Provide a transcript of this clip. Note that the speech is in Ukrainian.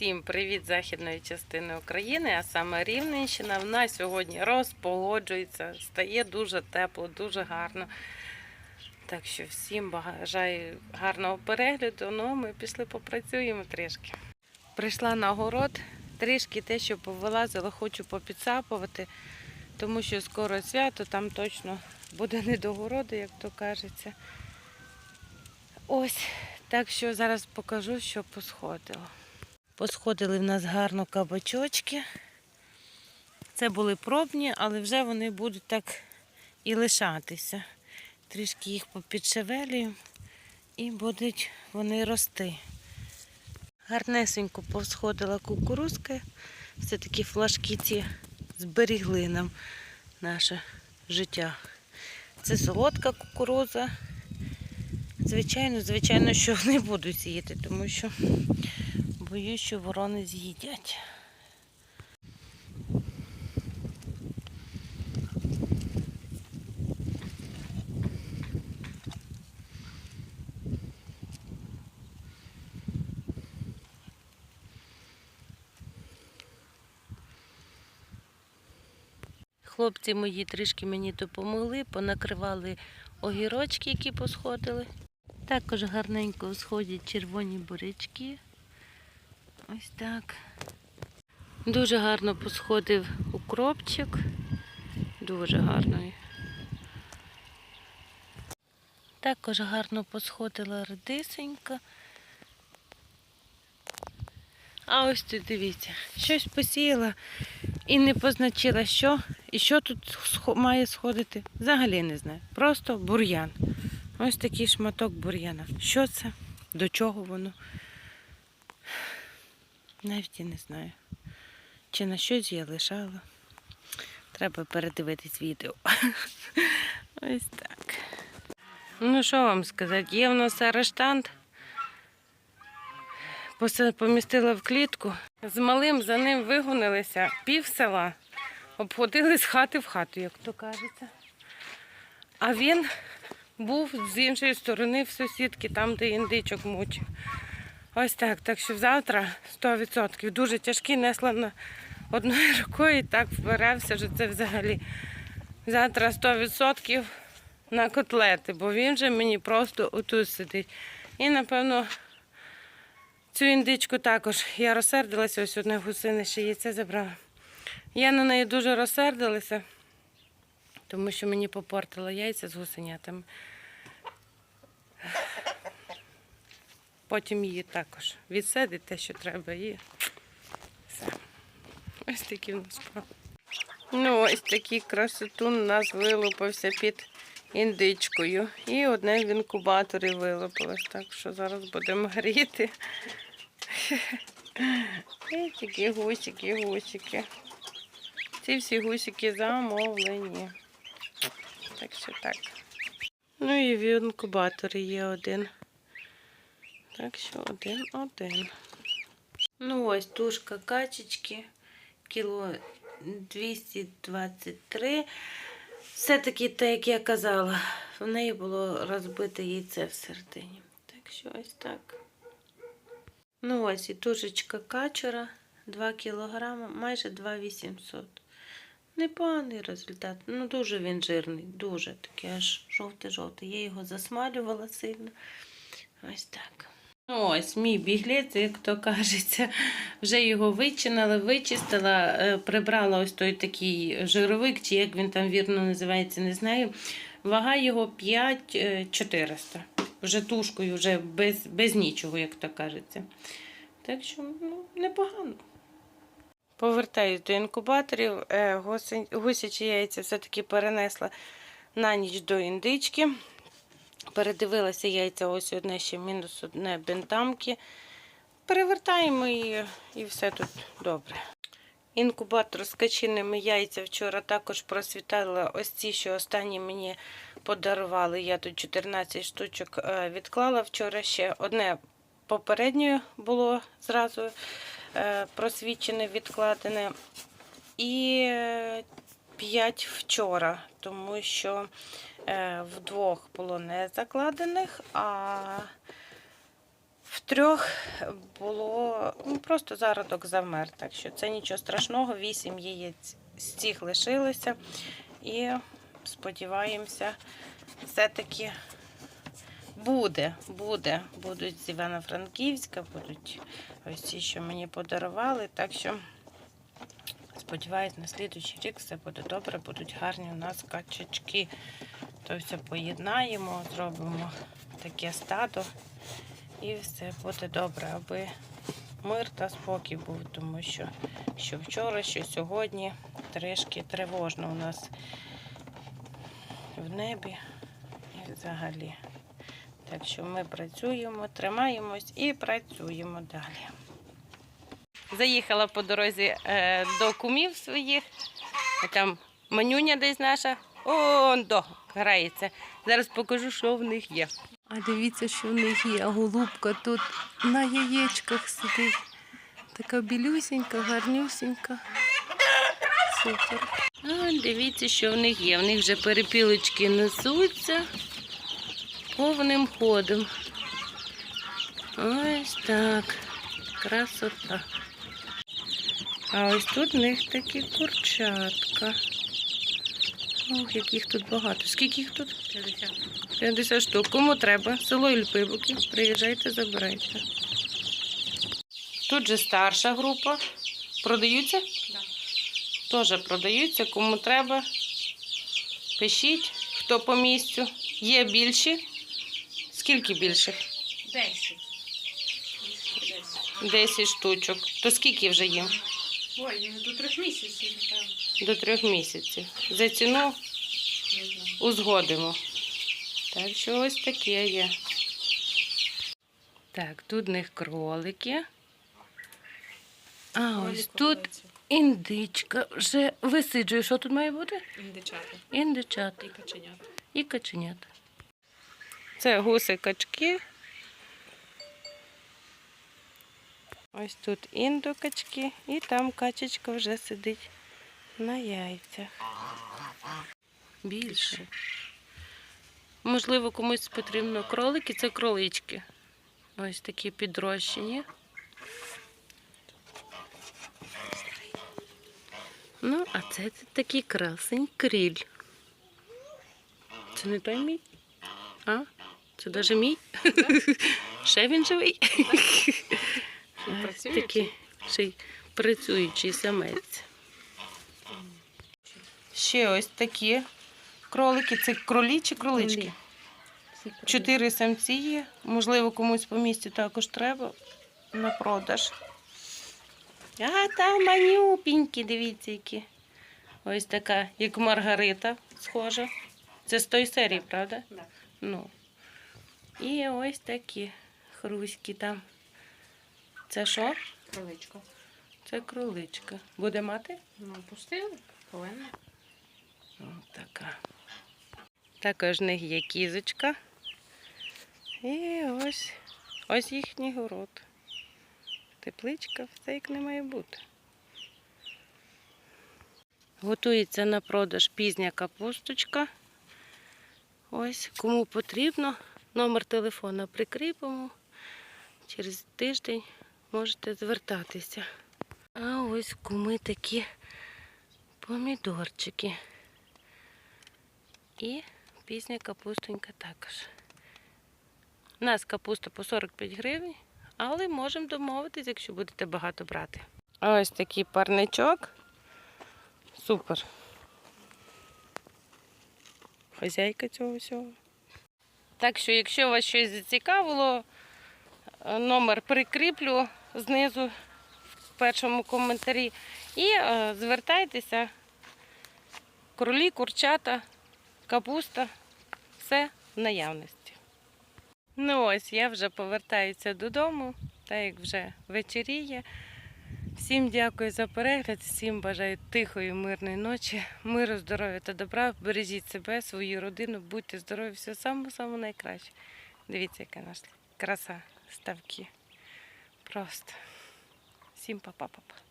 Всім привіт західної частини України, а саме Рівненщина. В нас сьогодні розпогоджується, стає дуже тепло, дуже гарно. Так що всім бажаю гарного перегляду. Ну, ми пішли попрацюємо трішки. Прийшла на город, трішки те, що повилазила, хочу попідсапувати, тому що скоро свято, там точно буде не до городу, як то кажеться. Ось, так що зараз покажу, що посходило. Посходили в нас гарно кабачочки. Це були пробні, але вже вони будуть так і лишатися. Трішки їх попідшевелюємо і будуть вони рости. Гарнесенько посходила кукурузка. Все-таки флажки ці зберігли нам наше життя. Це солодка кукуруза. Звичайно, звичайно, що не буду сіяти, тому що боюсь, що ворони з'їдять. Хлопці мої трішки мені допомогли, понакривали огірочки, які посходили. Також гарненько сходять червоні бурячки. Ось так. Дуже гарно посходив укропчик. Дуже гарно. Також гарно посходила редисенька. А ось тут дивіться, щось посіяла і не позначила, що і що тут має сходити. Взагалі не знаю. Просто бур'ян. Ось такий шматок бур'яна. Що це? До чого воно? Навіть і не знаю. Чи на щось я лишала. Треба передивитись відео. Ось так. Ну, що вам сказати? Є в нас арештант. Помістила в клітку. З малим за ним вигонилися пів села. Обходили з хати в хату, як то кажеться. А він був з іншої сторони в сусідки, там, де індичок мучив. Ось так. Так що завтра 100%. Дуже тяжкий несла на одною рукою і так впирався, що це взагалі. Завтра 100% на котлети, бо він же мені просто отут сидить. І, напевно, цю індичку також я розсердилася, ось одне гусине ще яйце забрала. Я на неї дуже розсердилася, тому що мені попортила яйця з гусенятами. Потім її також відсадить те, що треба, і все. Ось такі в нас справи. Ну, ось такий красотун у нас вилупився під індичкою. І одне в інкубаторі вилупилось, так що зараз будемо гріти. І такі гусики, гусики. Ці всі гусики замовлені. Так що так. Ну і в інкубаторі є один. Так що один, один. Ну ось тушка качечки, кіло 223. Все-таки те, як я казала, в неї було розбите яйце всередині. Так що ось так. Ну ось і тушечка качура 2 кілограма, майже 2,800. Непоганий результат. Ну дуже він жирний, дуже такий аж жовтий-жовтий. Я його засмалювала сильно. Ось так. Ну, ось мій біглець, як то кажеться, вже його вичинила, вичистила, е, прибрала ось той такий жировик, чи як він там вірно називається, не знаю. Вага його 5400. Вже тушкою, вже без, без нічого, як то кажеться. Так що, ну, непогано. Повертаюсь до інкубаторів. Е, Гусячі яйця все-таки перенесла на ніч до індички. Передивилася яйця, ось одне ще мінус одне бентамки. Перевертаємо і, і все тут добре. Інкубатор з качинними яйця вчора також просвітала ось ці, що останні мені подарували. Я тут 14 штучок е, відклала вчора ще. Одне попередньою було зразу е, просвічене, відкладене. І 5 вчора, тому що е, вдвох було не закладених, а В трьох було ну, просто зародок завмер, так що це нічого страшного. Вісім яєць з цих лишилося. І сподіваємося, все-таки буде, буде. Будуть з Івано-Франківська, будуть ось ці, що мені подарували. Так що сподіваюсь, на слідуючий рік все буде добре, будуть гарні у нас качачки. То все поєднаємо, зробимо таке стадо і все буде добре, аби мир та спокій був, тому що, що вчора, що сьогодні трішки тривожно у нас в небі і взагалі. Так що ми працюємо, тримаємось і працюємо далі. Заїхала по дорозі е, до кумів своїх. Там манюня десь наша. Он до грається. Зараз покажу, що в них є. А дивіться, що в них є. Голубка тут на яєчках сидить. Така білюсінька, гарнюсінька. Супер. А, дивіться, що в них є. В них вже перепілочки несуться повним ходом. Ось так. Красота. А ось тут в них такі курчатка. Ох, яких тут багато. Скільки їх тут? 50. 50 штук. Кому треба? Село Ільпибуки. Приїжджайте, забирайте. Тут же старша група. Продаються? Так. Теж продаються. Кому треба. Пишіть, хто по місцю. Є більші. Скільки більших? 10. 10 штучок. То скільки вже їм? Ой, до трьох місяців, напевно. До трьох місяців. За ціну Не знаю. узгодимо. Так що ось таке є. Так, тут в них кролики. А ось тут індичка вже висиджує. Що тут має бути? Індичата Індичата і каченята. і каченята. Це гуси качки. Ось тут індокачки, і там качечка вже сидить на яйцях. Більше. Можливо, комусь потрібно кролики, це кролички. Ось такі підрощені. Ну, а це такий красень кріль. Це не той мій? А? Це навіть мій? Ще він живий? Такий ще й працюючий самець. Ще ось такі кролики. Це кролі чи кролички? Чотири самці є. Можливо, комусь по місті також треба на продаж. А там манюпінькі, дивіться, які. Ось така, як Маргарита, схожа. Це з тої серії, правда? Да. Ну. І ось такі хруські там. Це що? Кроличка. Це кроличка. Буде мати? Ну, пустили, повинна. Ось така. Також в них є кізочка. І ось, ось їхній город. Тепличка, все як не має бути. Готується на продаж пізня капусточка. Ось, кому потрібно, номер телефона прикріпимо. Через тиждень можете звертатися. А ось куми такі помідорчики. І пізня капустонька також. У нас капуста по 45 гривень, але можемо домовитись, якщо будете багато брати. Ось такий парничок. Супер. Хазяйка цього всього. Так що, якщо вас щось зацікавило, номер прикріплю знизу в першому коментарі. І е, звертайтеся. Кролі, курчата, капуста, все в наявності. Ну ось, я вже повертаюся додому, так як вже вечеріє. Всім дякую за перегляд, всім бажаю тихої, мирної ночі, миру, здоров'я та добра. Бережіть себе, свою родину, будьте здорові, все саме-саме найкраще. Дивіться, яка наша краса ставки. Просто. Всім па-па-па-па.